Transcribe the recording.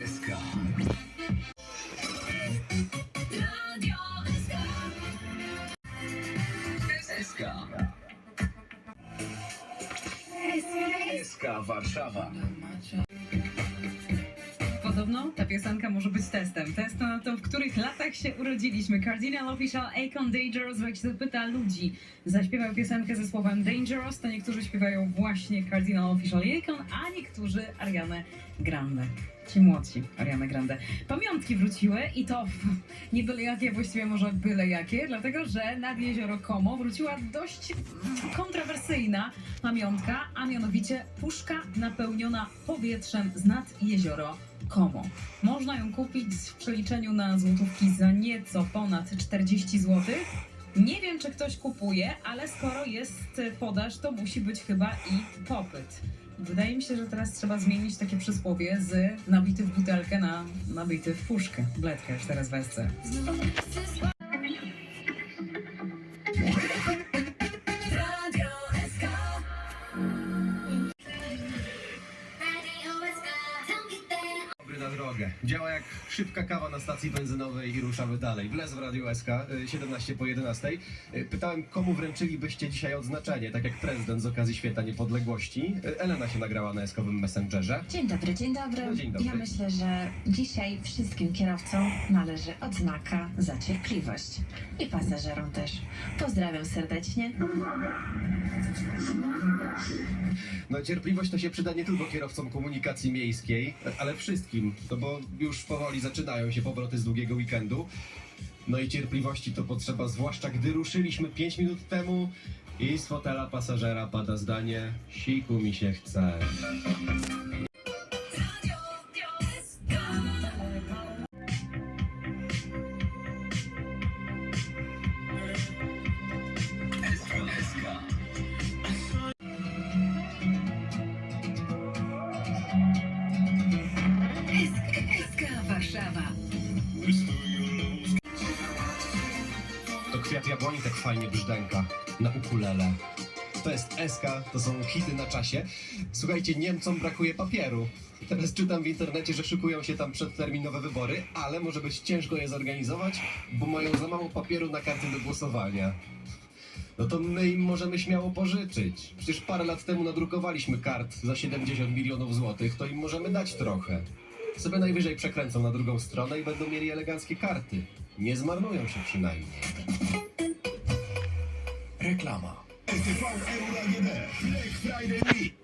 SK. SK. SK Warszawa. Podobno ta piosenka może być testem. Testem na to, w których latach się urodziliśmy. Cardinal Official Akon Dangerous, jak się zapyta ludzi, zaśpiewał piosenkę ze słowem Dangerous, to niektórzy śpiewają właśnie Cardinal Official Akon, a niektórzy Ariane Grande. Ci młodsi Ariane Grande. Pamiątki wróciły i to nie byle jakie, właściwie może byle jakie, dlatego że nad jezioro Como wróciła dość kontrowersyjna pamiątka, a mianowicie puszka napełniona powietrzem z nad jezioro Como. Można ją kupić w przeliczeniu na złotówki za nieco ponad 40 zł. Nie wiem, czy ktoś kupuje, ale skoro jest podaż, to musi być chyba i popyt. Wydaje mi się, że teraz trzeba zmienić takie przysłowie z nabity w butelkę na nabity w puszkę. Bledkę już teraz wesce. Działa jak szybka kawa na stacji benzynowej i ruszamy dalej. Wlez w Radio SK, y, 17 po 11. Y, Pytałem, komu wręczylibyście dzisiaj odznaczenie, tak jak prezydent z okazji Święta Niepodległości. Y, Elena się nagrała na eskowym Messengerze. Dzień dobry, dzień dobry. No, dzień dobry. Ja myślę, że dzisiaj wszystkim kierowcom należy odznaka za cierpliwość. I pasażerom też. Pozdrawiam serdecznie. No cierpliwość to się przyda nie tylko kierowcom komunikacji miejskiej, ale wszystkim, no bo już powoli zaczynają się powroty z długiego weekendu. No i cierpliwości to potrzeba, zwłaszcza gdy ruszyliśmy 5 minut temu i z fotela pasażera pada zdanie siku mi się chce. Warszawa. To kwiat jabłoni tak fajnie brzdęka na ukulele. To jest SK, to są hity na czasie. Słuchajcie, Niemcom brakuje papieru. Teraz czytam w internecie, że szykują się tam przedterminowe wybory, ale może być ciężko je zorganizować, bo mają za mało papieru na karty do głosowania. No to my im możemy śmiało pożyczyć. Przecież parę lat temu nadrukowaliśmy kart za 70 milionów złotych, to im możemy dać trochę. Sobie najwyżej przekręcą na drugą stronę i będą mieli eleganckie karty. Nie zmarnują się przynajmniej. Reklama. RTV Euro. Black Friday Week.